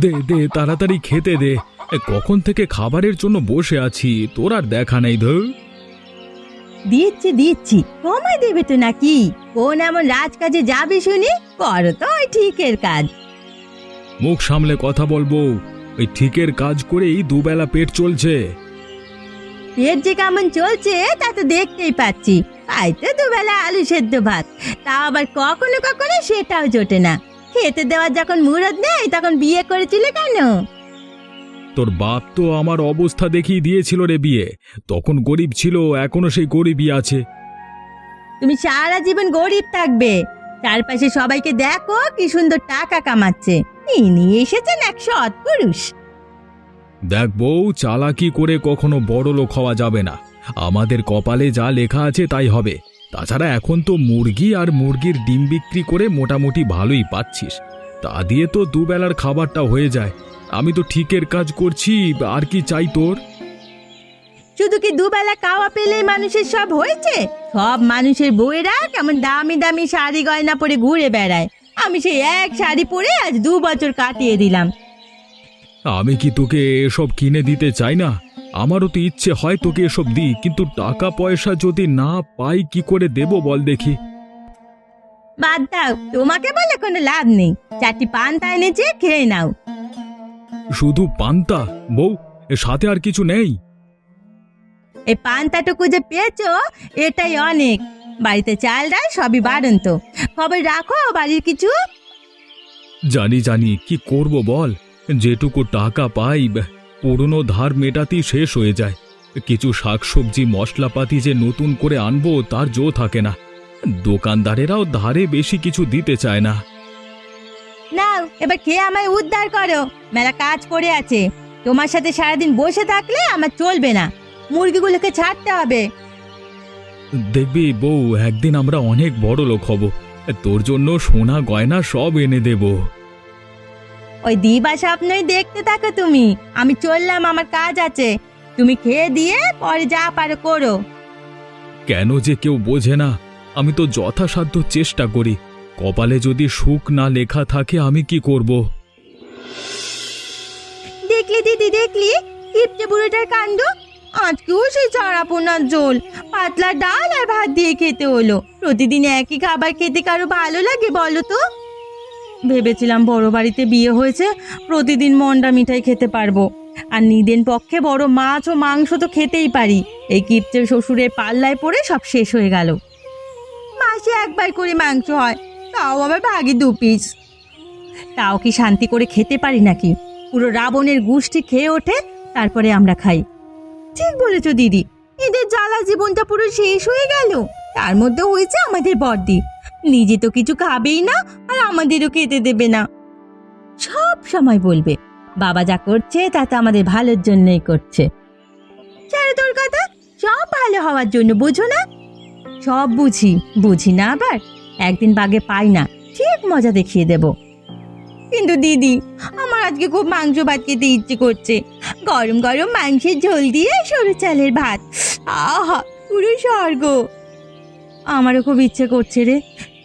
দে দে তাড়াতাড়ি খেতে দে। এ, কখন থেকে খাবারের জন্য বসে আছি তোর আর দেখা নেই ধর। দিচ্ছি দিচ্ছি। সময় দেবে তো নাকি? কোন এমন রাজকাজে যাবে শুনি? করো তো ওই ঠিকের কাজ। মুখ সামলে কথা বলব। ওই ঠিকের কাজ করেই দুবেলা পেট চলছে। পেট যে কেমন চলছে তা তো দেখতেই পাচ্ছি। খাইতে দুবেলা আলু সেদ্ধ ভাত। তা আবার কখনো কখনো সেটাও জোটে না। খেতে দেওয়ার যখন মুরদ নেই তখন বিয়ে করেছিলে কেন? তোর বাপ তো আমার অবস্থা দেখিয়ে দিয়েছিল রে বিয়ে। তখন গরিব ছিল এখনও সেই গরিবই আছে। তুমি সারা জীবন গরিব থাকবে। চারপাশে সবাইকে দেখো কি সুন্দর টাকা কামাচ্ছে। ইনি এসেছেন এক সৎ পুরুষ। দেখ বউ চালাকি করে কখনো বড় লোক হওয়া যাবে না। আমাদের কপালে যা লেখা আছে তাই হবে। তাছাড়া এখন তো মুরগি আর মুরগির ডিম বিক্রি করে মোটামুটি ভালোই পাচ্ছিস। তা দিয়ে তো দুবেলার খাবারটা হয়ে যায়। আমি তো ঠিকের কাজ করছি আর কি চাই তোর? শুধু কি দুবেলা খাওয়া পেলেই মানুষের সব হয়েছে? সব মানুষের বউয়েরা কেমন দামি দামি শাড়ি গয়না পরে ঘুরে বেড়ায়। আমি সেই এক শাড়ি পরে আজ দু বছর কাটিয়ে দিলাম। আমি কি তোকে এসব কিনে দিতে চাই না? আমারও তো ইচ্ছে হয় তোকে এসব দিই কিন্তু টাকা পয়সা যদি না পাই কি করে দেব বল দেখি। বাদ দাও তোমাকে বলে কোনো লাভ নেই। চারটি পান্তা এনেছে খেয়ে নাও। শুধু পান্তা? বউ এর সাথে আর কিছু নেই? এই পান্তাটুকু যে পেয়েছ এটাই অনেক। বাড়িতে চাল ডাল সবই বাড়ন্ত। খবর রাখো বাড়ির কিছু? জানি জানি কি করব বল? যেটুকু টাকা পাই পুরনো ধার মেটাতেই শেষ হয়ে যায়। কিছু শাকসবজি মশলাপাতি যে নতুন করে আনব তার জো থাকে না। দোকানদারেরাও ধারে বেশি কিছু দিতে চায় না। নাও এবার খেয়ে আমায় উদ্ধার করো। মেলা কাজ পড়ে আছে। তোমার সাথে সারাদিন বসে থাকলে আমার চলবে না। মুরগিগুলোকে ছাড়তে হবে। দেখবি বউ একদিন আমরা অনেক বড় লোক হব। তোর জন্য সোনা গয়না সব এনে দেব। ওই দিবা স্বপ্নই দেখতে থাকো তুমি। আমি চললাম আমার কাজ আছে। তুমি খেয়ে দিয়ে পরে যা পারো করো। কেন যে কেউ বোঝে না আমি তো যথাসাধ্য চেষ্টা করি। কপালে যদি সুখ না লেখা থাকে আমি কি করব? দেখলি দিদি দেখলি? কিপটে বুড়োটার কাণ্ড? আজকেও সেই চারা পোনার ঝোল পাতলা ডাল আর ভাত দিয়ে খেতে হলো। প্রতিদিন একই খাবার খেতে কারও ভালো লাগে বলো তো? ভেবেছিলাম বড় বাড়িতে বিয়ে হয়েছে, প্রতিদিন মন্ডা মিঠাই খেতে পারব। আর নিদেন পক্ষে বড় মাছ ও মাংস তো খেতেই পারি। এই কিপ্টের শ্বশুরের পাল্লায় পড়ে সব শেষ হয়ে গেল। মাসে একবার করে মাংস হয়, তাও আবার ভাগে দু পিস তাও কি শান্তি করে খেতে পারি নাকি? পুরো রাবণের গুষ্টি খেয়ে ওঠে, তারপরে আমরা খাই। ঠিক বলেছ দিদি, এদের জ্বালা জীবনটা পুরো শেষ হয়ে গেল। তার মধ্যে হয়েছে আমাদের বর্দি। নিজে তো কিছু খাবেই না, আর আমাদেরও খেতে দেবে না। সব সময় বলবে, বাবা যা করছে তা তো আমাদের ভালোর জন্যই করছে। তোর কথা, সব ভালো হওয়ার জন্য, বুঝো না? সব বুঝি বুঝি না আবার, একদিন বাগে পাই না, ঠিক মজা দেখিয়ে দেব। কিন্তু দিদি, আমার আজকে খুব মাংস ভাত খেতে ইচ্ছে করছে। গরম গরম মাংসের ঝোল দিয়ে সরু চালের ভাত। আহা, পুরো স্বর্গ! আমারও খুব ইচ্ছে করছে রে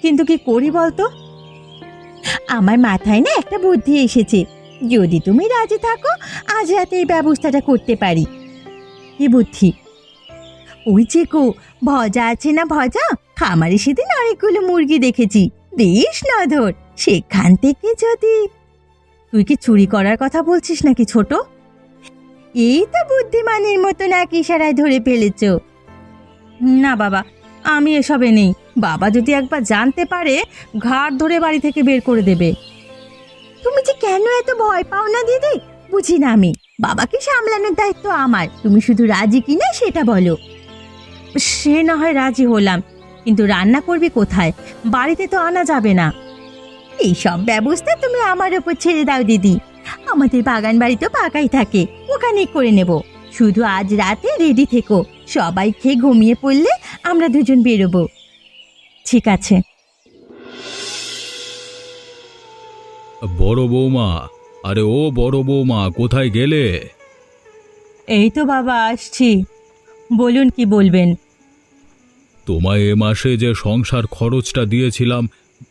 কিন্তু কি করি বলতো? আমার মাথায় না একটা বুদ্ধি এসেছে। যদি তুমি রাজি থাকো, আজ রাতে এই ব্যবস্থাটা করতে পারি। কি বুদ্ধি? ওই যে গো, ভজা আছে না ভজা? খামারে সেদিন অনেকগুলো মুরগি দেখেছি। বেশ নধর, সেখান থেকে যদি তুই কি চুরি করার কথা বলছিস নাকি ছোট? এই তো বুদ্ধিমানের মতো নাকি ইশারায় ধরে ফেলেছ। না বাবা আমি এসবে নেই। বাবা যদি একবার জানতে পারে ঘাট ধরে বাড়ি থেকে বের করে দেবে। তুমি যে কেন এত ভয় পাও না দিদি? বুঝি না আমি। বাবাকে সামলানোর দায়িত্ব আমার। তুমি শুধু রাজি কিনা সেটা বলো। সে না হয় রাজি হলাম কিন্তু রান্না করবি কোথায়? বাড়িতে তো আনা যাবে না। এই সব ব্যবস্থা তুমি আমার ওপর ছেড়ে দাও দিদি। আমাদের বাগান বাড়ি তো পাকাই থাকে ওখানেই করে নেব। শুধু আজ রাতে রেডি থেকো। সবাই খেয়ে ঘুমিয়ে পড়লে আমরা দুজন বেরোবো। ঠিক আছে। বড় বৌমা আরে ও বড় বৌমা কোথায় গেলে? এই তো বাবা আসছি। বলুন কি বলবেন? তোমায় এ মাসে যে সংসার খরচটা দিয়েছিলাম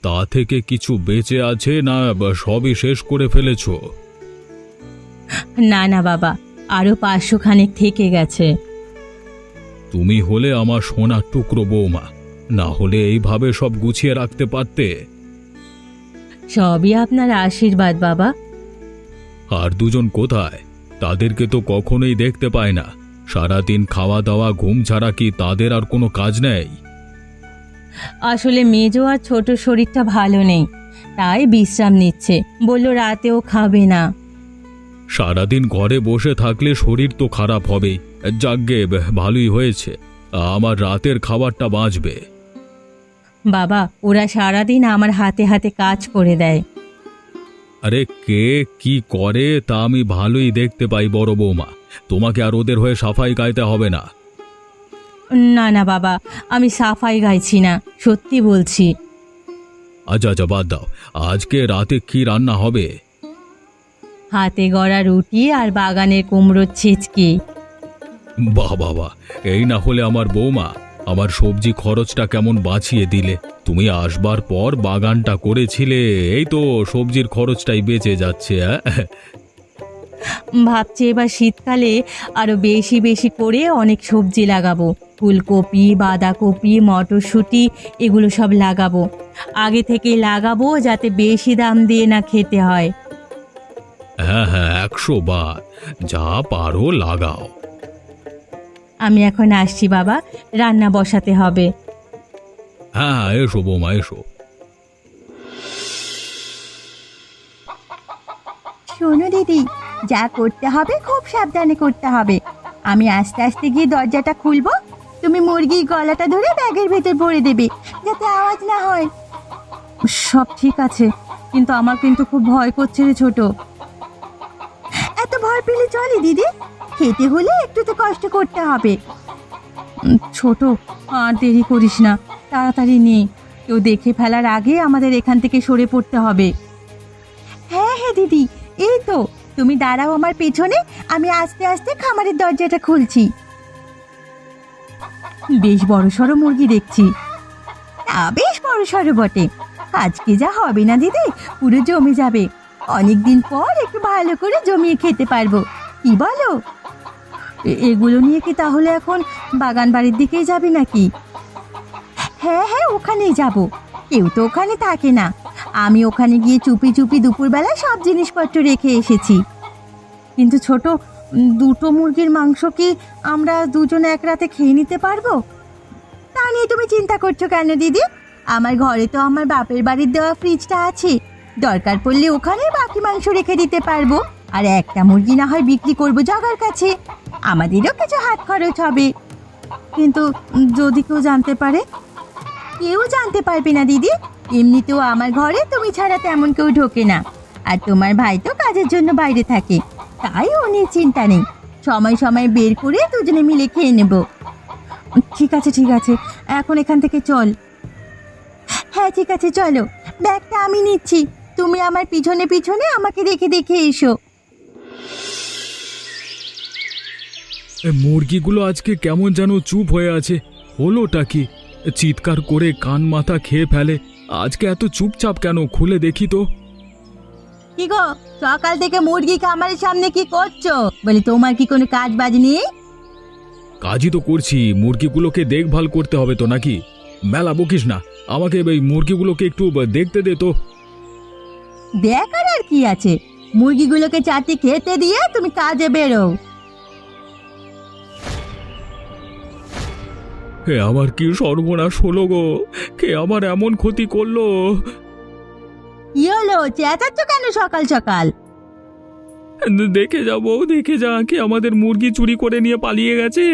তা থেকে কিছু বেঁচে আছে না সবই শেষ করে ফেলেছো? না না বাবা আরও পাঁচশো খানেক থেকে গেছে। তুমি হলে আমার সোনার টুকরো বৌমা না হলে এইভাবে সব গুছিয়ে রাখতে পারতে? সবই আপনার আশীর্বাদ বাবা। আর দুজন কোথায়? তাদেরকে তো কখনোই দেখতে পায় না। সারাদিন খাওয়া দাওয়া ঘুম ছাড়া কি তাদের আর কোনো কাজ নেই? আসলে মেজো আর ছোট শরীরটা ভালো নেই তাই বিশ্রাম নিচ্ছে। বলল রাতেও খাবে না। সারাদিন ঘরে বসে থাকলে শরীর তো খারাপ হবেই। যাগ্গে ভালোই হয়েছে। আমার রাতের খাবারটা বাঁচবে। বাবা ওরা সারাদিন আমার হাতে হাতে কাজ করে দেয়। আরে কে কি করে তা আমি ভালোই দেখতে পাই বড় বৌমা। তোমাকে আর ওদের হয়ে সাফাই গাইতে হবে না। না না বাবা আমি সাফাই গাইছি না সত্যি বলছি। আচ্ছা আচ্ছা বাদ দাও। আজকে রাতে কি রান্না হবে? হাতে গড়া রুটি আর বাগানের কুমড়োর ছেচকি। বাহ বাবা এই না হলে আমার বৌমা আমার সবজি খরচটা কেমন বাঁচিয়ে দিলে? তুমি আসবার পর বাগানটা করেছিলে এই তো সবজির খরচটাই বেঁচে যাচ্ছে অ্যাঁ? ভাবছি এবার শীতকালে আরও বেশি বেশি করে অনেক সবজি লাগাবো। ফুলকপি বাঁধাকপি মটরশুঁটি এগুলো সব লাগাবো। আগে থেকে লাগাবো যাতে বেশি দাম দিয়ে না খেতে হয়। হ্যাঁ হ্যাঁ একশো বার। যা পারো লাগাও। আমি এখন আসছি বাবা। রান্না বসাতে হবে। হ্যাঁ হ্যাঁ এসো বৌমা এসো। শোনো দিদি যা করতে হবে খুব সাবধানে করতে হবে। আমি আস্তে আস্তে গিয়ে দরজাটা খুলবো। তুমি মুরগির গলাটা ধরে ব্যাগের ভেতর ভরে দেবে যাতে আওয়াজ না হয়। সব ঠিক আছে কিন্তু আমার কিন্তু খুব ভয় করছে রে ছোট। এত ভয় পেলে চলে, দিদি। খেতে হলে একটু তো কষ্ট করতে হবে। ছোট, আর দেরি করিস না। তাড়াতাড়ি নে। কেউ দেখে ফেলার আগে আমাদের এখান থেকে সরে পড়তে হবে। হ্যাঁ হ্যাঁ দিদি। এই তো। তুমি দাঁড়াও আমার পেছনে। আমি আস্তে আস্তে খামারের দরজাটা খুলছি। বেশ বড় সড়ো মুরগি দেখছি। তা বেশ বড় সড়ো বটে। আজকে যা হবে না, দিদি? পুরো জমে যাবে। অনেকদিন পর একটু ভালো করে জমিয়ে খেতে পারব। কি বলো? এগুলো নিয়ে কি তাহলে এখন বাগান বাড়ির দিকেই যাবে নাকি? হ্যাঁ হ্যাঁ ওখানেই যাব। কেউ তো ওখানে থাকে না। আমি ওখানে গিয়ে চুপি চুপি দুপুরবেলা সব জিনিসপত্র রেখে এসেছি। কিন্তু ছোট দুটো মুরগির মাংস কি আমরা দুজনে এক রাতে খেয়ে নিতে পারব? তা নিয়ে তুমি চিন্তা করছ কেন, দিদি? আমার ঘরে তো আমার বাপের বাড়ির দেওয়া ফ্রিজটা আছে। দরকার পড়লে ওখানে বাকি মাংস রেখে দিতে পারব। আর একটা মুরগি না হয় বিক্রি করব জগার কাছে। আমাদেরও কিছু হাত খরচ হবে। কিন্তু যদি কেউ জানতে পারে? কেউ জানতে পারবে না, দিদি। এমনিতেও আমার ঘরে তুমি ছাড়া তেমন কেউ ঢোকে না। আর তোমার ভাই তো কাজের জন্য বাইরে থাকে। তাই নিয়ে চিন্তা নেই। সময় সময় বের করে দুজনে মিলে খেয়ে নেব। ঠিক আছে ঠিক আছে। এখন এখান থেকে চল। হ্যাঁ ঠিক আছে, চলো। ব্যাগটা আমি নিচ্ছি। তুমি আমার পিছনে পিছনে আমাকে দেখে দেখে এসো। এ, মুরগিগুলো আজকে কেমন যেন চুপ হয়ে আছে। হলোটা কি? চিৎকার করে কান মাথা খেয়ে ফেলে। আজকে এত চুপচাপ কেন? খুলে দেখি তো। কি গো সকাল থেকে মুরগি খামারের সামনে কি করছ? বলি তোমার কি কোনো কাজ বাজ নেই? কাজই তো করছি। মুরগিগুলোকে দেখভাল করতে হবে তো নাকি? মেলা বকিস না। আমাকে এই মুরগিগুলোকে একটু দেখতে দে তো। দেখার আর কি আছে? মুরগিগুলোকে চারটি খেতে দিয়ে তুমি কাজে বেরো। হে আমার কি সর্বনাশ হলো গো? কে আমার এমন ক্ষতি করল? কি হলো চেঁচাচ্ছ কেন সকাল সকাল? দেখে যাব দেখে যা কে আমাদের মুরগি চুরি করে নিয়ে পালিয়ে গেছে।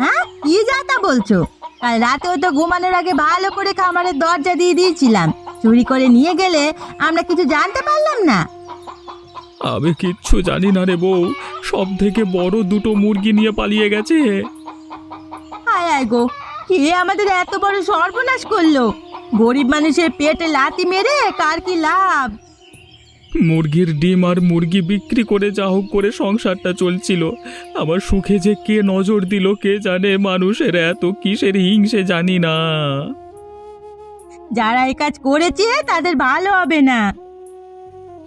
হ্যাঁ কি যা তা বলছো? কাল রাতেও তো ঘুমানোর আগে ভালো করে খামারের দরজা দিয়ে দিয়েছিলাম। চুরি করে নিয়ে গেলে আমরা কিছু জানতে পারলাম না। আমি কিচ্ছু জানি না রে বউ সব থেকে বড় দুটো মুরগি নিয়ে পালিয়ে গেছে। হায় আয় গো কে আমাদের এত বড় সর্বনাশ করল? গরিব মানুষের পেটে লাথি মেরে কার কি লাভ? মুরগির ডিম আর মুরগি বিক্রি করে যা হোক করে সংসারটা চলছিল। আমার সুখে যে কে নজর দিল কে জানে মানুষের এত কিসের হিংসে জানি না। যারা এই কাজ করেছে তাদের ভালো হবে না।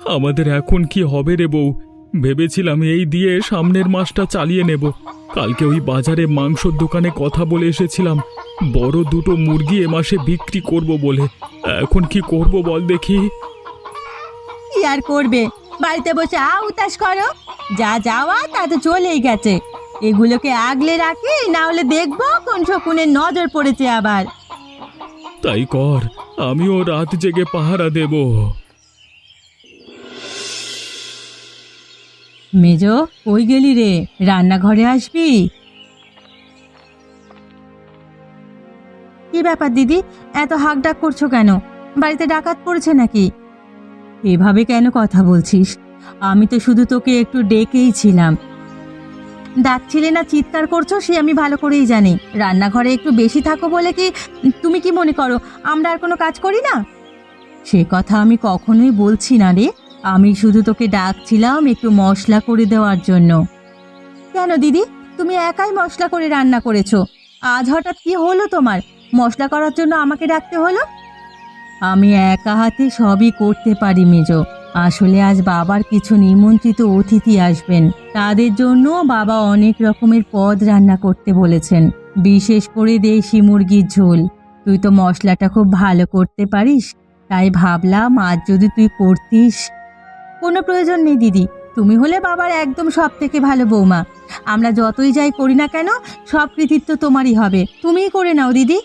আমাদের এখন কি হবে রে বউ? ভেবেছিলাম এই দিয়ে সামনের মাসটা চালিয়ে নেব। কালকে ওই বাজারে মাংসর দোকানে কথা বলে এসেছিলাম। বড় দুটো মুরগি এ মাসে বিক্রি করব বলে। এখন কি করব বল দেখি। কি আর করবে? বাড়িতে বসে আ উতাস করো। যা যাওয়া তা তো চলেই গেছে। এগুলোকে আগলে রাখি না হলে দেখব কোন শকুনের নজর পড়েছে আবার। তাই কর আমিও রাত জেগে পাহারা দেব। মেজো কই গেলি রে? রান্নাঘরে আসবি? কি ব্যাপার দিদি? এত হাক ডাক করছ কেন? বাড়িতে ডাকাত পড়েছে নাকি? এভাবে কেন কথা বলছিস? আমি তো শুধু তোকে একটু ডেকেই ছিলাম। ডাকছিলে না চিৎকার করছ, সে আমি ভালো করেই জানি। রান্নাঘরে একটু বেশি থাকো বলে কি, তুমি কি মনে করো, আমরা আর কোনো কাজ করি না? সে কথা আমি কখনোই বলছি না রে। আমি শুধু তোকে ডাকছিলাম একটু মশলা করে দেওয়ার জন্য। কেন দিদি? তুমি একাই মশলা করে রান্না করেছ। আজ হঠাৎ কি হলো তোমার? মশলা করার জন্য আমাকে ডাকতে হলো? আমি একা হাতে সবই করতে পারি, মেজ। আসলে আজ বাবার কিছু নিমন্ত্রিত অতিথি আসবেন। তাদের জন্য বাবা অনেক রকমের পদ রান্না করতে বলেছেন। বিশেষ করে দেশি মুরগির ঝোল। তুই তো মশলাটা খুব ভালো করতে পারিস। তাই ভাবলাম আজ যদি তুই করতিস। কোনো প্রয়োজন নেই, দিদি। তুমি হলে বাবার একদম সব থেকে ভালো বৌমা। আমরা যতই যাই করি না কেন, সব কৃতিত্ব তোমারই হবে। তুমিই করে নাও, দিদি।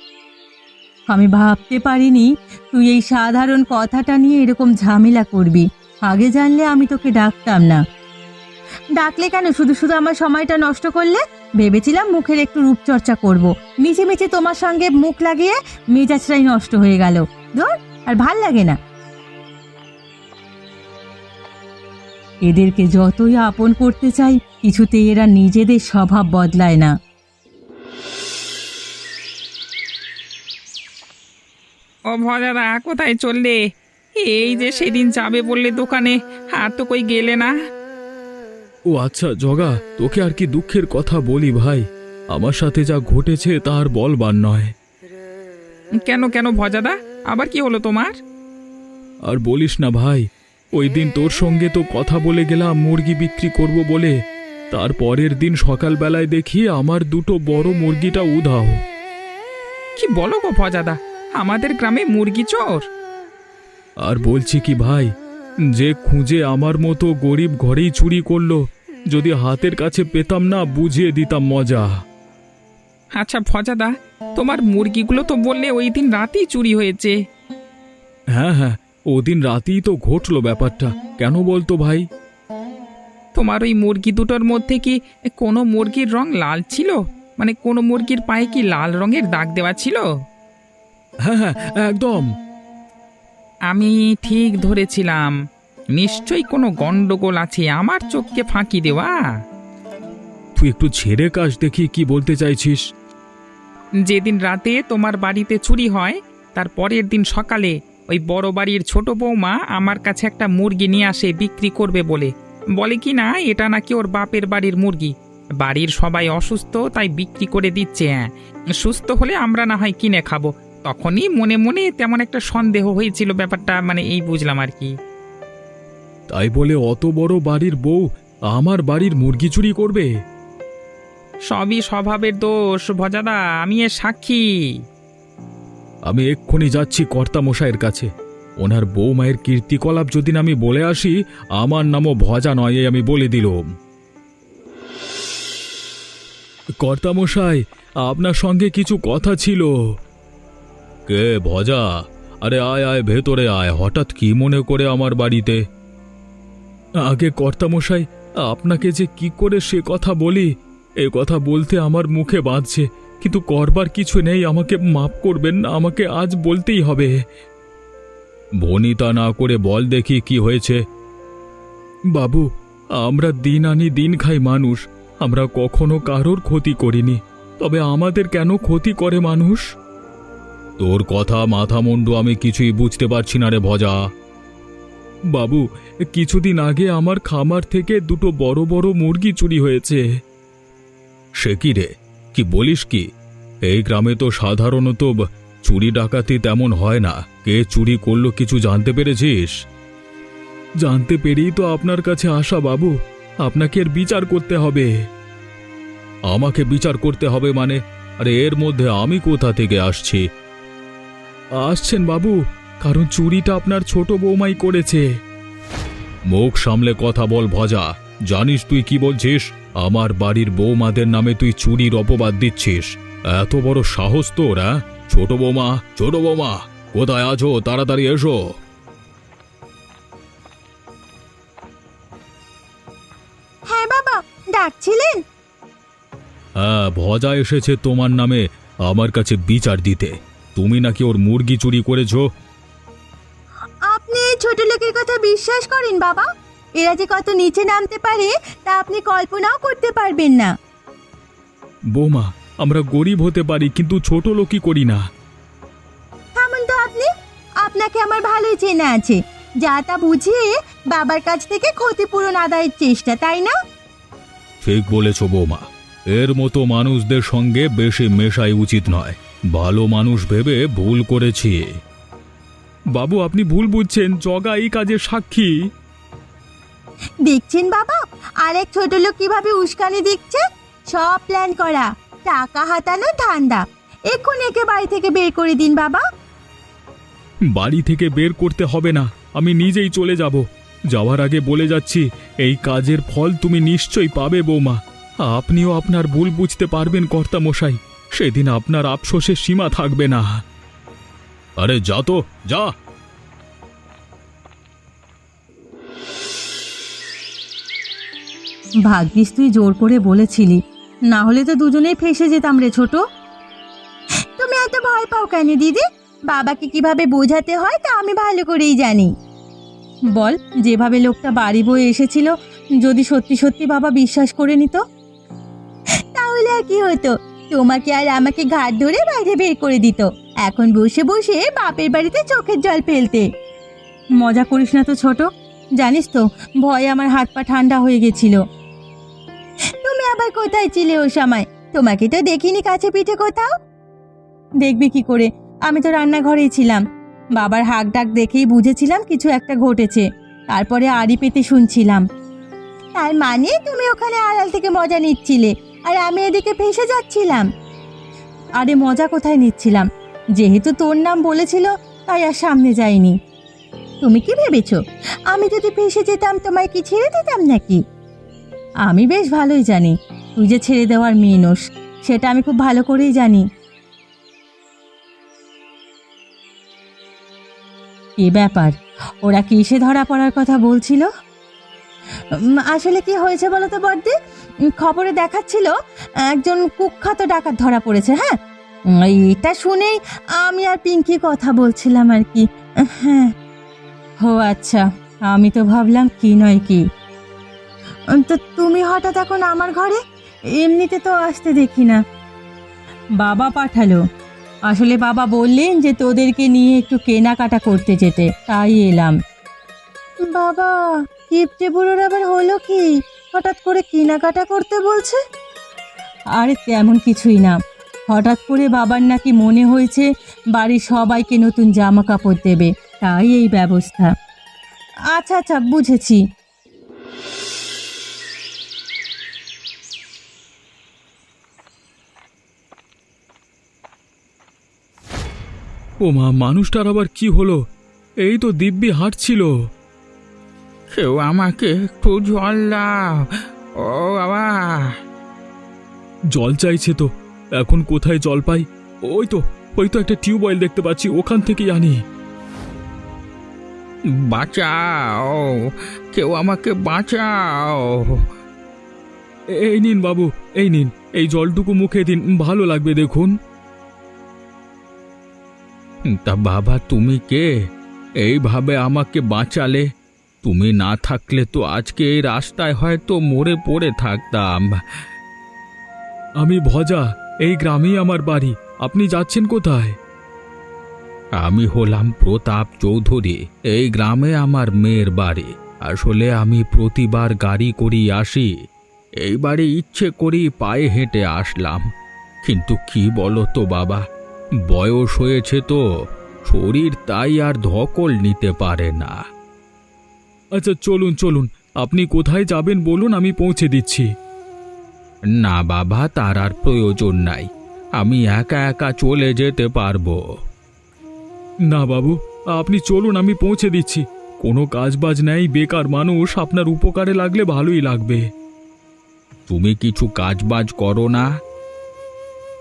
আমি ভাবতে পারিনি তুই এই সাধারণ কথাটা নিয়ে এরকম ঝামেলা করবি। আগে জানলে আমি তোকে ডাকতাম না। ডাকলে কেন? শুধু শুধু আমার সময়টা নষ্ট করলে? ভেবেছিলাম মুখের একটু রূপচর্চা করব। মিছে তোমার সঙ্গে মুখ লাগিয়ে মেজাজটাই নষ্ট হয়ে গেল। ধর, আর ভালো লাগে না। এদেরকে যতই আপন করতে চাই, কিছুতেই এরা নিজেদের স্বভাব বদলায় না। ও ভজাদা কোথায় চললে? এই যে সেদিন যাবে বললে দোকানে আর তো কই গেলে না। ও আচ্ছা জগা তোকে আর কি দুঃখের কথা বলি ভাই। আমার সাথে যা ঘটেছে তার বলবার নয়। কেন কেন ভজাদা? আবার কি হলো তোমার? আর বলিস না ভাই ওই দিন তোর সঙ্গে তো কথা বলে গেলাম মুরগি বিক্রি করব বলে। তার পরের দিন সকালবেলায় দেখি আমার দুটো বড় মুরগিটা উধাও। কি বলো গো ভজাদা? আমাদের গ্রামে মুরগি চোর। আর বলছি কি ভাই যে খুঁজে আমার মতো গরিব ঘরেই চুরি করল যদি হাতের কাছে পেতাম না বুঝিয়ে দিতাম মজা। আচ্ছা ভজাদা তোমার মুরগিগুলো তো বললে ওই দিন রাতেই চুরি হয়েছে। হ্যাঁ হ্যাঁ ওদিন রাতেই তো ঘটলো ব্যাপারটা। কেন বলতো ভাই? তোমার ওই মুরগি দুটোর মধ্যে কি কোনো মুরগির রং লাল ছিল? মানে কোনো মুরগির পায়ে কি লাল রঙের দাগ দেওয়া ছিল? হ্যাঁ হ্যাঁ একদম। আমি ঠিক ধরেছিলাম। নিশ্চয়ই কোনো গন্ডগোল আছে আমার চোখকে ফাঁকি দেওয়া। তুই একটু ছেড়ে কাজ দেখি কি বলতে চাইছিস। যেদিন রাতে তোমার বাড়িতে চুরি হয় তার পরের দিন সকালে ওই বড় বাড়ির ছোট বৌমা আমার কাছে একটা মুরগি নিয়ে আসে বিক্রি করবে বলে। বলে কি না এটা নাকি ওর বাপের বাড়ির মুরগি। বাড়ির সবাই অসুস্থ তাই বিক্রি করে দিচ্ছে হ্যাঁ। সুস্থ হলে আমরা না হয় কিনে খাব। তখনই মনে মনে তেমন একটা সন্দেহ হয়েছিল ব্যাপারটা মানে এই বুঝলাম আর কি। তাই বলে অত বড় বাড়ির বউ আমার বাড়ির মুরগি চুরি করবে? সবই স্বভাবের দোষ ভজাদা আমি এর সাক্ষী। আমি এক্ষুনি যাচ্ছি কর্তামশাইয়ের কাছে। ওনার বউ মায়ের কীর্তিকলাপ যদি না আমি বলে আসি আমার নামও ভজা নয় এই আমি বলে দিলুম। কর্তামশাই আপনার সঙ্গে কিছু কথা ছিল। কে ভজা? আরে আয় আয় ভেতরে আয়, হঠাৎ কি মনে করে আমার বাড়িতে? আগে কর্তামশাই, আপনাকে যে কি করে সে কথা বলি? এ কথা বলতে আমার মুখে বাঁধছে, কিন্তু করবার কিছু নেই, আমাকে মাফ করবেন না, আমাকে আজ বলতেই হবে। বনিতা না করে বল দেখি কি হয়েছে। বাবু, আমরা দিন আনি দিন খাই মানুষ, আমরা কখনো কারোর ক্ষতি করিনি, তবে আমাদের কেন ক্ষতি করে মানুষ? তোর কথা মাথা মুন্ডু আমি কিছুই বুঝতে পারছি না রে ভজা। বাবু, কিছুদিন আগে আমার খামার থেকে দুটো বড় বড় মুরগি চুরি হয়েছে। সে কি রে? কি বলিস কি? এই গ্রামে তো সাধারণত চুরি ডাকাতি তেমন হয় না। কে চুরি করল কিছু জানতে পেরেছিস? জানতে পেরেই তো আপনার কাছে আসা বাবু। আপনাকে এর বিচার করতে হবে। আমাকে বিচার করতে হবে মানে? আরে এর মধ্যে আমি কোথা থেকে আসছি? আসছেন বাবু কারণ চুরিটা আপনার ছোট বৌমাই করেছে। মুখ সামলে কথা বল ভজা জানিস তুই কি বলছিস? আমার বাড়ির বৌমাদের নামে তুই চুরির অপবাদ দিচ্ছিস। এত বড় সাহস তোর হ্যাঁ? ছোট বৌমা ছোট বৌমা কোথায় আছো? তাড়াতাড়ি এসো। হ্যাঁ বাবা ডাকছিলেন? হ্যাঁ ভজা এসেছে তোমার নামে আমার কাছে বিচার দিতে। তুমি নাকি ওর মুরগি চুরি করেছ? আপনি এই ছোট লোকের কথা বিশ্বাস করেন বাবা। এরা যে কত নিচে নামতে পারে তা আপনি কল্পনাও করতে পারবেন না। বৌমা আমরা গরিব হতে পারি কিন্তু ছোট লোকই করি না। থামুন তো আপনি। আপনাকে আমার ভালোই চেনা আছে। যা তা বুঝিয়ে বাবার কাছ থেকে ক্ষতিপূরণ আদায়ের চেষ্টা তাই না? ঠিক বলেছ বৌমা। এর মতো মানুষদের সঙ্গে বেশি মেশাই উচিত নয়। ভালো মানুষ ভেবে ভুল করেছি। বাবু আপনি ভুল বুঝছেন। জগা এই কাজের সাক্ষী। দেখছেন বাবা? আরেক ছোট লোক কীভাবে উস্কানি দিচ্ছে? সব প্ল্যান করা। টাকা হাতানো ধান্দা। এক্ষুনি একে বাড়ি থেকে বের করে দিন বাবা। বাড়ি থেকে বের করতে হবে না। আমি নিজেই চলে যাব। যাওয়ার আগে বলে যাচ্ছি এই কাজের ফল তুমি নিশ্চয়ই পাবে বৌমা। আপনিও আপনার ভুল বুঝতে পারবেন কর্তামশাই। সেদিন আপনার আফসোসের সীমা থাকবে না। আরে যা তো যা। ভাগ্যিস তুই জোর করে বলেছিলি। না হলে তো দুজনেই ফেসে যেতাম রে ছোট। তুমি এত ভয় পাও কেন দিদি? বাবাকে কীভাবে বোঝাতে হয় তা আমি ভালো করেই জানি। বল যেভাবে লোকটা বাড়ি বয়ে এসেছিল যদি সত্যি সত্যি বাবা বিশ্বাস করে নিত? তাহলে আর কি হতো? তোমাকে আর আমাকে ঘাট ধরে বাইরে বের করে দিত। এখন বসে বসে বাপের বাড়িতে চোখের জল ফেলতে। মজা করিস না তো ছোট, জানিস তো ভয়ে আমার হাত পা ঠান্ডা হয়ে গেছিল। তুমি আবার কোথায় ছিলে ও সময়? তোমাকে তো দেখিনি কাছে পিঠে কোথাও? দেখবি কি করে, আমি তো রান্নাঘরেই ছিলাম। বাবার হাক ডাক দেখেই বুঝেছিলাম কিছু একটা ঘটেছে, তারপরে আড়ি পেতে শুনছিলাম। তার মানে তুমি ওখানে আড়াল থেকে মজা নিচ্ছিলে আর আমি এদিকে ভেসে যাচ্ছিলাম। আরে মজা কোথায় নিচ্ছিলাম? যেহেতু তোর নাম বলেছিল, তাই আর সামনে যাইনি। তুমি কি ভেবেছ? আমি যদি ভেসে যেতাম, তোমায় কি ছেড়ে দিতাম নাকি? আমি বেশ ভালোই জানি, তুই যে ছেড়ে দেওয়ার মেয়ে সেটা আমি খুব ভালো করেই জানি। কি ব্যাপার? ওরা কিসে ধরা পড়ার কথা বলছিল? আসলে কি হয়েছে বলো তো উম, খবরে দেখাচ্ছিল একজন কুখ্যাত ডাকাত ধরা পড়েছে হ্যাঁ? এটা শুনেই আমি আর পিঙ্কি কথা বলছিলাম আর কি। হ্যাঁ। ও আচ্ছা আমি তো ভাবলাম কি নয় কি। তো তুমি হঠাৎ এখন আমার ঘরে? এমনিতে তো আসতে দেখি না। বাবা পাঠালো। আসলে বাবা বললেন যে তোদেরকে নিয়ে একটু কেনাকাটা করতে যেতে তাই এলাম। বাবা কিপটে বুড়োর আবার হলো কি? হঠাৎ করে কেনাকাটা করতে বলছে? আরে তেমন কিছুই না। হঠাৎ করে বাবার নাকি মনে হয়েছে বাড়ির সবাইকে নতুন জামা কাপড় দেবে তাই এই ব্যবস্থা। আচ্ছা আচ্ছা বুঝেছি। ও মা মানুষটার আবার কি হলো? এই তো দিব্যি হাঁটছিল। কেউ আমাকে একটু জল দাও ও বাবা। জল চাইছে তো। এখন কোথায় জল পাই? ওই তো ওই তো একটা টিউবওয়েল দেখতে পাচ্ছি ওখান থেকেই আনি। বাঁচাও কেউ আমাকে বাঁচাও। এই নিন বাবু এই নিন এই জলটুকু মুখে দিন ভালো লাগবে দেখুন। তা বাবা তুমি কে? এইভাবে আমাকে বাঁচালে তুমি না থাকলে তো আজকে এই রাস্তায় হয়তো মরে পড়ে থাকতাম। আমি ভজা এই গ্রামেই আমার বাড়ি। আপনি যাচ্ছেন কোথায়? আমি হলাম প্রতাপ চৌধুরী এই গ্রামে আমার মেয়ের বাড়ি। আসলে আমি প্রতিবার গাড়ি করি আসি। এইবারে ইচ্ছে করি পায়ে হেঁটে আসলাম। কিন্তু কি বলো তো বাবা বয়স হয়েছে তো শরীর তাই আর ধকল নিতে পারে না। আচ্ছা চলুন চলুন। আপনি কোথায় যাবেন বলুন আমি পৌঁছে দিচ্ছি। না বাবা তার আর প্রয়োজন নাই। আমি একা একা চলে যেতে পারব। না বাবু আপনি চলুন আমি পৌঁছে দিচ্ছি। কোনো কাজবাজ নেই বেকার মানুষ আপনার উপকারে লাগলে ভালোই লাগবে। তুমি কিছু কাজবাজ করো না।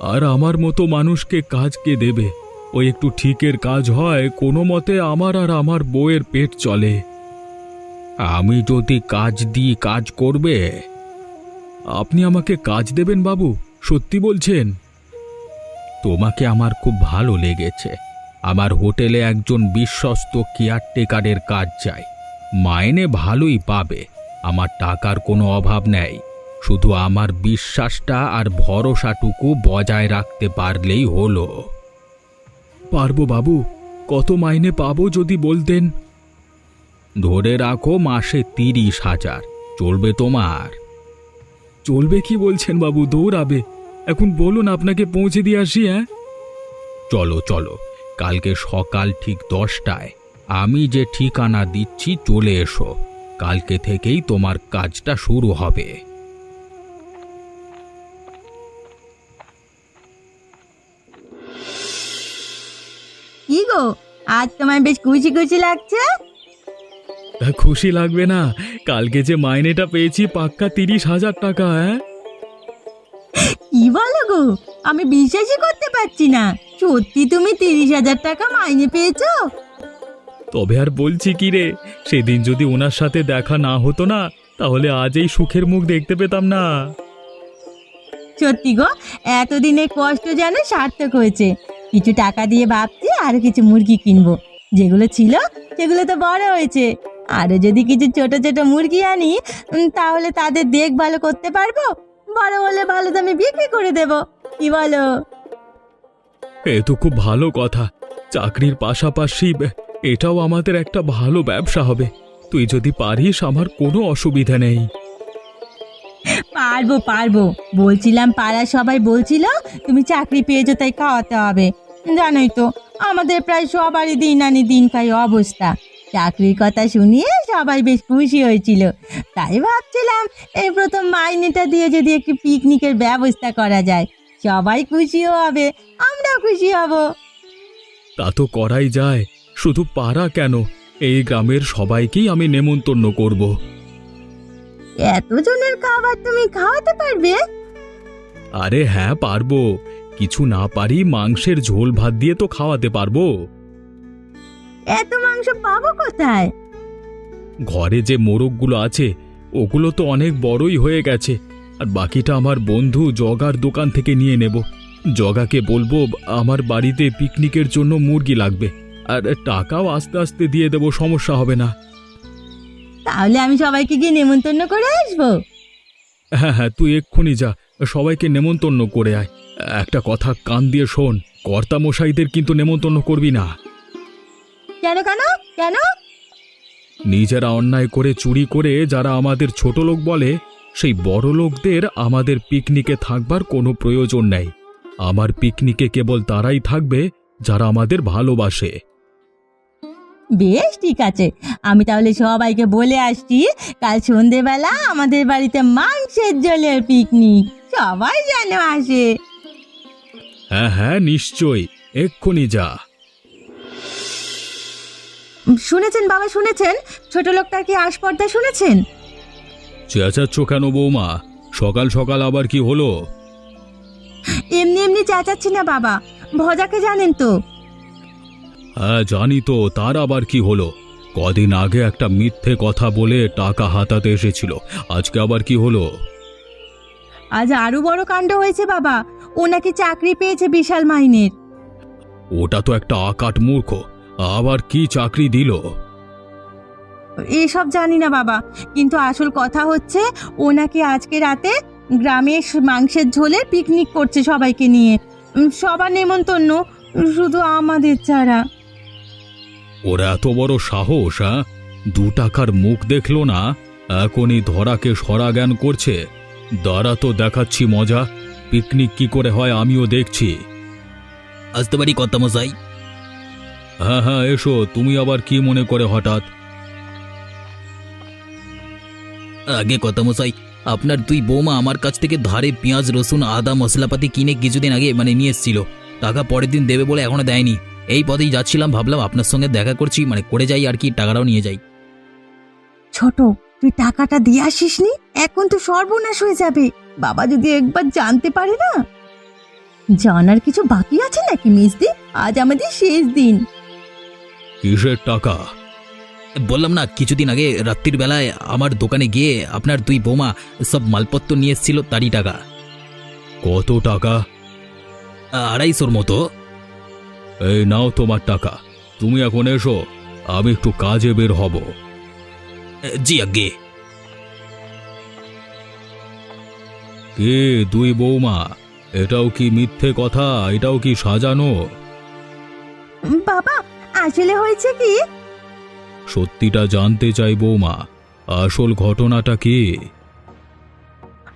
আর আমার মতো মানুষকে কাজ কে দেবে? ওই একটু ঠিকের কাজ হয় কোনো মতে আমার আর আমার বউয়ের পেট চলে। আমি যদি কাজ দিই, কাজ করবে? আপনি আমাকে কাজ দেবেন বাবু, সত্যি বলছেন। তোমাকে আমার খুব ভালো লেগেছে। আমার হোটেলে একজন বিশ্বস্ত কেয়ারটেকারের কাজ চাই। মাইনে ভালোই পাবে, আমার টাকার কোনো অভাব নেই। শুধু আমার বিশ্বাসটা আর ভরসাটুকু বজায় রাখতে পারলেই হলো। পারব বাবু, কত মাইনে পাবো যদি বলতেন? ধরে রাখো মাসে তিরিশ হাজার। চলবে তোমার। চলবে কি বলছেন বাবু? দৌড়াবে। এখন বলুন আপনাকে পৌঁছে দিয়ে আসি হ্যাঁ? চলো চলো। কালকে সকাল ঠিক দশটায় আমি যে ঠিকানা দিচ্ছি চলে এসো। কালকে থেকেই তোমার কাজটা শুরু হবে। কি গো আজ তোমায় বেশ খুশি খুশি লাগছে? খুশি লাগবে না। কালকে যে মাইনেটা পেয়েছি পাক্কা তিরিশ হাজার টাকা হ্যাঁ কি বলো গো? আমি বিশ্বাসই করতে পারছি না। সত্যি তুমি তিরিশ হাজার টাকা মাইনে পেয়েছ? তবে আর বলছি কি রে সেদিন যদি ওনার সাথে দেখা না হতো না তাহলে আজ এই সুখের মুখ দেখতে পেতাম না। সত্যি গো এতদিনের কষ্ট যেন সার্থক হয়েছে। কিছু টাকা দিয়ে ভাবছি আরও কিছু মুরগি কিনবো। যেগুলো ছিল সেগুলো তো বড় হয়েছে। আরও যদি কিছু ছোট ছোট মুরগি আনি তাহলে তাদের দেখভাল করতে পারব? বড় হলে ভালো দামে বিক্রি করে দেব। কি বলো? এ তো খুব ভালো কথা। চাকরির পাশাপাশি এটাও আমাদের একটা ভালো ব্যবসা হবে। তুই যদি পারিস আমার কোনো অসুবিধা নেই। পারব পারব। বলছিলাম পাড়ার সবাই বলছিল তুমি চাকরি পেয়েছ তাই খাওয়াতে হবে। জানোই তো আমাদের প্রায় সবারই দিন আনি দিন খাই অবস্থা। চাকরির কথা শুনিয়ে সবাই বেশ খুশি হয়েছিল। তাই ভাবছিলাম এই প্রথম মাইনেটা দিয়ে যদি একটু পিকনিকের ব্যবস্থা করা যায় সবাই খুশিও হবে আমরাও খুশি হব। তা তো করাই যায় শুধু পাড়া কেন? এই গ্রামের সবাইকেই আমি নেমন্তন্ন করব। এতজনের খাবার তুমি খাওয়াতে পারবে? আরে হ্যাঁ পারব। কিছু না পারি মাংসের ঝোল ভাত দিয়ে তো খাওয়াতে পারব। এত মাংস পাবো কোথায়? ঘরে যে মোরগগুলো আছে ওগুলো তো অনেক বড়ই হয়ে গেছে। আর বাকিটা আমার বন্ধু জগার দোকান থেকে নিয়ে নেব। জগাকে বলব আমার বাড়িতে পিকনিকের জন্য মুরগি লাগবে। আর টাকাও আস্তে আস্তে দিয়ে দেবো সমস্যা হবে না। তাহলে আমি সবাইকে গিয়ে নেমন্তন্ন করে আসব? হ্যাঁ হ্যাঁ তুই এক্ষুনি যা। সবাইকে নেমন্তন্ন করে আয়। একটা কথা কান দিয়ে শোন কর্তা মশাইদের কিন্তু নেমন্তন্ন করবি না। কেন কেন? কেন? নিজেরা অন্যায় করে চুরি করে যারা আমাদের ছোট লোক বলে সেই বড় লোকদের আমাদের পিকনিকে থাকবার কোনো প্রয়োজন নেই। আমার পিকনিকে কেবল তারাই থাকবে যারা আমাদের ভালোবাসে। বেশ ঠিক আছে। আমি তাহলে সবাইকে বলে আসছি কাল সন্ধেবেলা আমাদের বাড়িতে মাংসের জলের পিকনিক। সবাই যেন আসে। হ্যাঁ হ্যাঁ নিশ্চয়ই। এক্ষুনি যা। শুনেছেন বাবা শুনেছেন? ছোট লোকটার কি আসপর্দা শুনেছেন? চেঁচাচ্ছ কেন বৌমা? সকাল সকাল আবার কি হলো? এমনি এমনি চেঁচাচ্ছি না বাবা ভজাকে জানেন তো। হ্যাঁ জানি তো তার আবার কি হলো? কদিন আগে একটা মিথ্যে কথা বলে টাকা হাতাতে এসেছিল আজকে আবার কি হলো? আজ আরও বড় কাণ্ড হয়েছে বাবা ও নাকি চাকরি পেয়েছে বিশাল মাইনের। ওটা তো একটা আকাট মূর্খ আবার কি চাকরি দিল? এসব জানি না বাবা কিন্তু আসল কথা হচ্ছে ও নাকি আজকে রাতে গ্রামে মাংসের ঝোলে পিকনিক করছে সবাইকে নিয়ে। উম, সবার নেমন্তন্ন শুধু আমাদের ছাড়া। ওরা এত বড় সাহস হ্যাঁ দু টাকার মুখ দেখল না? এখনই ধরাকে সরা জ্ঞান করছে। দাঁড়া তো দেখাচ্ছি মজা পিকনিক কি করে হয় আমিও দেখছি। আসতে পারি কর্তামশাই হ্যাঁ হ্যাঁ এসো তুমি আবার কি মনে করে হঠাৎ? আগে কথা মশাই আপনার দুই বৌমা আমার কাছ থেকে ধারে পেঁয়াজ রসুন আদা মশলাপাতি কিনে কিছুদিন আগে মানে নিয়ে এসেছিল। টাকা পরের দিন দেবে বলে এখনও দেয়নি। এই পথেই যাচ্ছিলাম ভাবলাম আপনার সঙ্গে দেখা করছি মানে করে যাই আর কি টাকাটাও নিয়ে যাই। ছোট তুই টাকাটা দিয়ে আসিস নি এখন তো সর্বনাশ হয়ে যাবে। বাবা যদি একবার জানতে পারে না? জানার কিছু বাকি আছে নাকি মিসদি আজ আমাদের শেষ দিন। কিসের টাকা? বললাম না কিছুদিন আগে রাত্রির বেলায় আমার দোকানে গিয়ে আপনার দুই বৌমা সব মালপত্র নিয়ে এসেছিল তারই টাকা। কত টাকা? আড়াইশোর মতো। এই নাও তোমার টাকা তুমি এখন এসো আমি একটু কাজে বের হব। জি আগে। কে দুই বৌমা এটাও কি মিথ্যে কথা এটাও কি সাজানো? বাবা আসলে হয়েছে কি? সত্যিটা জানতে চাই বৌমা। আসল ঘটনাটা কি?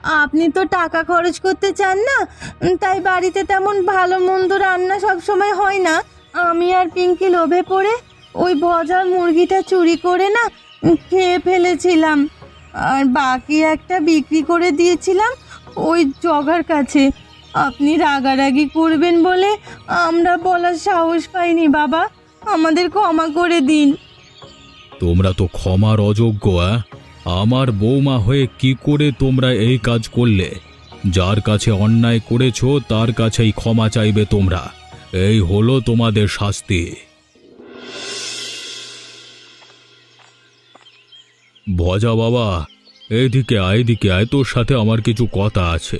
আপনি তো টাকা খরচ করতে চান না তাই বাড়িতে তেমন ভালো মন্দ রান্না সব সময় হয় না। আমি আর পিঙ্কি লোভে পড়ে ওই ভজা মুরগিটা চুরি করে না খেয়ে ফেলেছিলাম। আর বাকি একটা বিক্রি করে দিয়েছিলাম ওই জগার কাছে। আপনি রাগারাগি করবেন বলে আমরা বলার সাহস পাইনি বাবা। আমাদের ক্ষমা করে দিন। তোমরা তো ক্ষমার অযোগ্য, অ্যাঁ? আমার বৌমা হয়ে কি করে তোমরা এই কাজ করলে? যার কাছে অন্যায় করেছ, তার কাছেই ক্ষমা চাইবে তোমরা। এই হলো তোমাদের শাস্তি। ভজা বাবা এইদিকে আয়, এদিকে আয়, তোর সাথে আমার কিছু কথা আছে।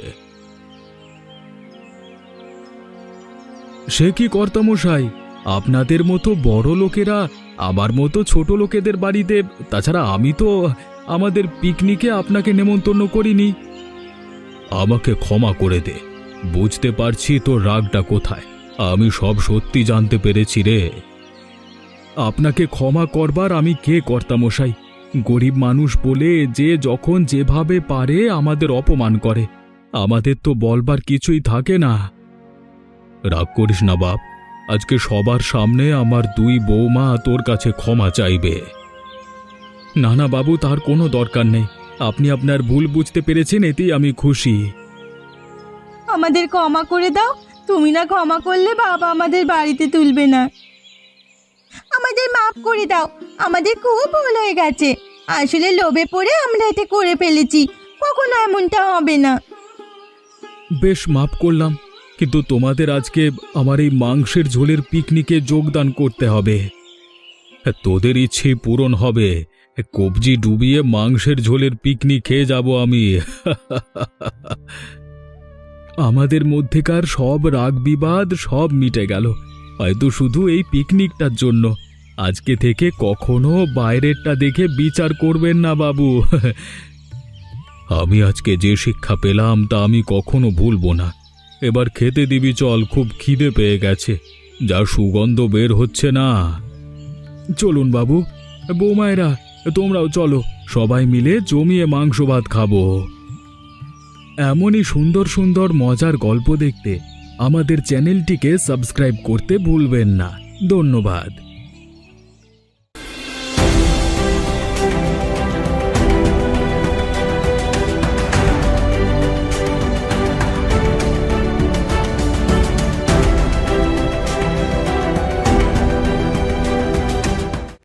সে কি কর্তামশাই? আপনাদের মতো বড় লোকেরা, আমার মতো ছোট লোকেদের বাড়িতে, তাছাড়া আমি তো আমাদের পিকনিকে আপনাকে নেমন্তন্ন করিনি। আমাকে ক্ষমা করে দে, বুঝতে পারছি তোর রাগটা কোথায়, আমি সব সত্যি জানতে পেরেছি রে। আপনাকে ক্ষমা করবার আমি কে কর্তামশাই? গরিব মানুষ বলে যে যখন যেভাবে পারে আমাদের অপমান করে, আমাদের তো বলবার কিছুই থাকে না। রাগ করিস না বাপ আজকে সবার সামনে আমার দুই বৌমা তোর কাছে ক্ষমা চাইবে। না না বাবু তার কোনো দরকার নেই। আপনি আপনার ভুল বুঝতে পেরেছেন এতেই আমি খুশি। আমাদের ক্ষমা করে দাও। তুমি না ক্ষমা করলে বাবা আমাদের বাড়িতে তুলবে না। আমাদের মাফ করে দাও। আমাদের খুব ভুল হয়ে গেছে। আসলে লোভে পড়ে আমরা এটা করে ফেলেছি। কখনো এমনটা হবে না। বেশ মাপ করলাম। কিন্তু তোমাদের আজকে আমার এই মাংসের ঝোলের পিকনিকে যোগদান করতে হবে। তোদের ইচ্ছে পূরণ হবে। কবজি ডুবিয়ে মাংসের ঝোলের পিকনিক খেয়ে যাব আমি। আমাদের মধ্যেকার সব রাগ বিবাদ সব মিটে গেল। হয়তো শুধু এই পিকনিকটার জন্য। আজকে থেকে কখনো বাইরেরটা দেখে বিচার করবেন না বাবু। আমি আজকে যে শিক্ষা পেলাম তা আমি কখনো ভুলবো না। এবার খেতে দিবি চল, খুব খিদে পেয়ে গেছে। যা সুগন্ধ বের হচ্ছে না। চলুন বাবু, বৌমায়েরা, তোমরাও চলো, সবাই মিলে জমিয়ে মাংস ভাত খাব। এমনই সুন্দর সুন্দর মজার গল্প দেখতে আমাদের চ্যানেলটিকে সাবস্ক্রাইব করতে ভুলবেন না। ধন্যবাদ।